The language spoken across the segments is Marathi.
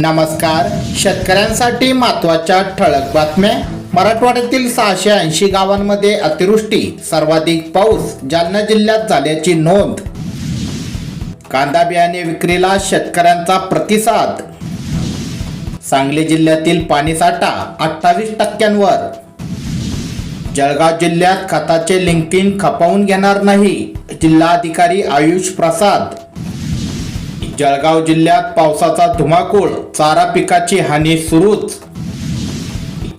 नमस्कार. शेतकऱ्यांसाठी महत्त्वाच्या ठळक बातम्या. मराठवाड्यातील सहाशे ऐंशी गावांमध्ये अतिवृष्टी सर्वाधिक पाऊस जालना जिल्ह्यात झाल्याची नोंद. कांदा बियाणे विक्रीला शेतकऱ्यांचा प्रतिसाद. सांगली जिल्ह्यातील पाणीसाठा अठ्ठावीस टक्क्यांवर. जळगाव जिल्ह्यात खताचे लिंकिंग खपवून घेणार नाही जिल्हाधिकारी आयुष प्रसाद. जळगाव जिल्ह्यात पावसाचा धुमाकूळ चारा पिकाची हानी सुरूच.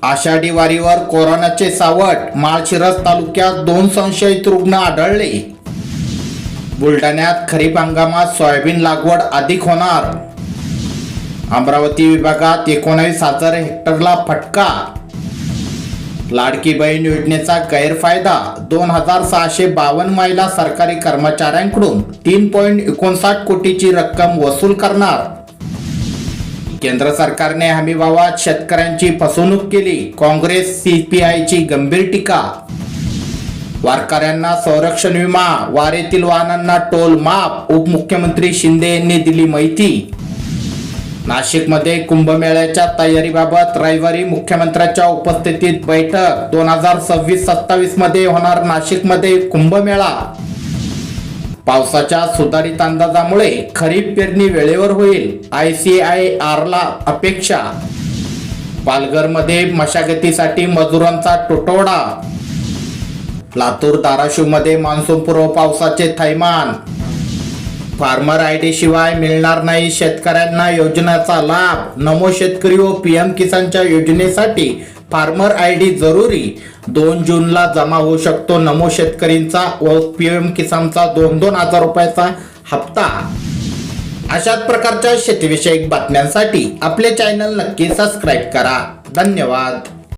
आषाढी वारीवर कोरोनाचे सावट माळशिरस तालुक्यात दोन संशयित रुग्ण आढळले. बुलढाण्यात खरीप हंगामात सोयाबीन लागवड अधिक होणार. अमरावती विभागात एकोणावीस हजार हेक्टरला फटका. लाडकी बहीण योजनेचा गैरफायदा. दोन हजार सहाशे बावन्न महिला सरकारी कर्मचाऱ्यांकडून तीन पॉईंट एकोणसाठ कोटीची रक्कम वसूल करणार. केंद्र सरकारने हमीभावात शेतकऱ्यांची फसवणूक केली. काँग्रेस सीपीआयची गंभीर टीका. वारकऱ्यांना संरक्षण विमा वारेतील वाहनांना टोल माफ उपमुख्यमंत्री शिंदे यांनी दिली माहिती. नाशिकमध्ये कुंभमेळ्याच्या तयारीबाबत रविवारी मुख्यमंत्र्यांच्या उपस्थितीत बैठक. दोन हजार सव्वीस सत्तावीसमध्ये होणार नाशिकमध्ये कुंभमेळा. पावसाच्या सुधारित अंदाजामुळे खरीप पेरणी वेळेवर होईल. आय सी आय आरला अपेक्षा. पालघरमध्ये मशागतीसाठी मजुरांचा तुटवडा. लातूर धाराशिवमध्ये मान्सूनपूर्व पावसाचे थैमान. फार्मर आय डी शिवाय मिळणार नाही. शेतकऱ्यांना योजनेचा लाभ. नमो शेतकरी व पी एम किसानच्या योजनेसाठी फार्मर आय डी जरुरी. दोन जूनला जमा होऊ शकतो नमो शेतकरींचा व पी एम किसानचा दोन दोन हजार रुपयाचा हप्ता. अशाच प्रकारच्या शेतीविषयक बातम्यांसाठी आपले चॅनल नक्की सबस्क्राईब करा. धन्यवाद.